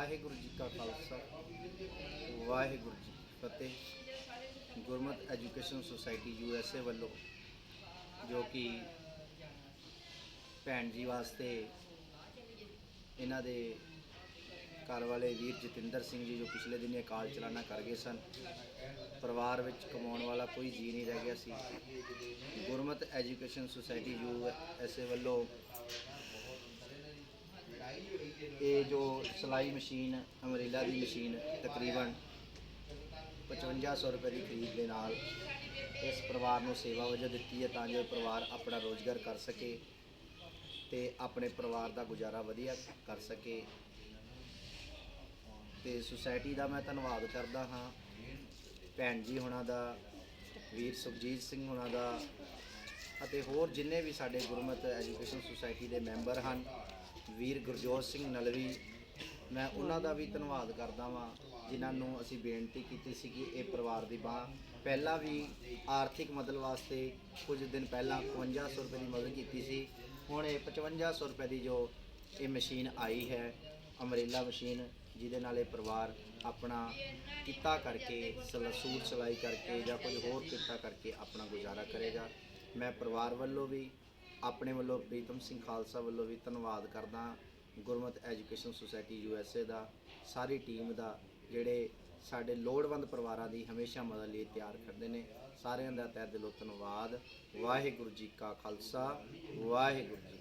ਵਾਹਿਗੁਰੂ ਜੀ ਕਾ ਖਾਲਸਾ, ਵਾਹਿਗੁਰੂ ਜੀ ਫਤਿਹ। Gurmat education society U S A ਵੱਲੋਂ, ਜੋ ਕਿ ਭੈਣ ਜੀ ਵਾਸਤੇ ਇਹਨਾਂ ਦੇ ਘਰ ਵਾਲੇ ਵੀਰ ਜਤਿੰਦਰ ਸਿੰਘ ਜੀ ਜੋ ਪਿਛਲੇ ਦਿਨੀ ਅਕਾਲ ਚਲਾਣਾ ਕਰ ਗਏ ਸਨ, ਪਰਿਵਾਰ ਵਿੱਚ ਕਮਾਉਣ ਵਾਲਾ ਕੋਈ ਜੀ ਨਹੀਂ ਰਹਿ ਗਿਆ ਸੀ। Gurmat education society U S A ਵੱਲੋਂ ਇਹ ਜੋ ਸਿਲਾਈ ਮਸ਼ੀਨ, ਅਮਰੀਲਾ ਦੀ ਮਸ਼ੀਨ ਤਕਰੀਬਨ 5500 ਰੁਪਏ ਦੀ ਖਰੀਦ ਦੇ ਨਾਲ ਇਸ ਪਰਿਵਾਰ ਨੂੰ ਸੇਵਾ ਵਜੋਂ ਦਿੱਤੀ ਹੈ ਤਾਂ ਜੋ ਪਰਿਵਾਰ ਆਪਣਾ ਰੋਜ਼ਗਾਰ ਕਰ ਸਕੇ ਤੇ ਆਪਣੇ ਪਰਿਵਾਰ ਦਾ ਗੁਜ਼ਾਰਾ ਵਧੀਆ ਕਰ ਸਕੇ। ਤੇ ਸੁਸਾਇਟੀ ਦਾ ਮੈਂ ਧੰਨਵਾਦ ਕਰਦਾ ਹਾਂ। ਭੈਣ ਜੀ ਹੁਣਾਂ ਦਾ, ਵੀਰ ਸੁਖਜੀਤ ਸਿੰਘ ਹੁਣਾਂ ਦਾ ਅਤੇ ਹੋਰ ਜਿੰਨੇ ਵੀ ਸਾਡੇ ਗੁਰਮਤ ਐਜੂਕੇਸ਼ਨ ਸੁਸਾਇਟੀ ਦੇ ਮੈਂਬਰ ਹਨ ਵੀਰ ਗੁਰਜੋਤ ਸਿੰਘ ਨਲਵੀ, ਮੈਂ ਉਹਨਾਂ ਦਾ ਵੀ ਧੰਨਵਾਦ ਕਰਦਾ ਵਾਂ, ਜਿਨ੍ਹਾਂ ਨੂੰ ਅਸੀਂ ਬੇਨਤੀ ਕੀਤੀ ਸੀ ਕਿ ਇਹ ਪਰਿਵਾਰ ਦੀ ਬਾਹ, ਪਹਿਲਾਂ ਵੀ ਆਰਥਿਕ ਮਦਦ ਵਾਸਤੇ ਕੁਝ ਦਿਨ ਪਹਿਲਾਂ 5500 ਰੁਪਏ ਦੀ ਮਦਦ ਕੀਤੀ ਸੀ, ਹੁਣ ਇਹ 5500 ਰੁਪਏ ਦੀ ਜੋ ਇਹ ਮਸ਼ੀਨ ਆਈ ਹੈ, ਅਮਰੇਲਾ ਮਸ਼ੀਨ, ਜਿਹਦੇ ਨਾਲ ਇਹ ਪਰਿਵਾਰ ਆਪਣਾ ਕਿੱਤਾ ਕਰਕੇ, ਸਲ- ਸੂਟ ਸਿਲਾਈ ਕਰਕੇ ਜਾਂ ਕੁਝ ਹੋਰ ਕਿੱਤਾ ਕਰਕੇ ਆਪਣਾ ਗੁਜ਼ਾਰਾ ਕਰੇਗਾ। ਮੈਂ ਪਰਿਵਾਰ ਵੱਲੋਂ ਵੀ ਆਪਣੇ ਵੱਲੋਂ ਪ੍ਰੀਤਮ ਸਿੰਘ ਖਾਲਸਾ ਵੱਲੋਂ ਵੀ ਧੰਨਵਾਦ ਕਰਦਾ Gurmat education society U S A ਦਾ, ਸਾਰੀ ਟੀਮ ਦਾ, ਜਿਹੜੇ ਸਾਡੇ ਲੋੜਵੰਦ ਪਰਿਵਾਰਾਂ ਦੀ ਹਮੇਸ਼ਾ ਮਦਦ ਲਈ ਤਿਆਰ ਕਰਦੇ ਨੇ। ਸਾਰਿਆਂ ਦਾ ਤਹਿ ਦਿਲੋਂ ਧੰਨਵਾਦ। ਵਾਹਿਗੁਰੂ ਜੀ ਕਾ ਖਾਲਸਾ, ਵਾਹਿਗੁਰੂ ਜੀ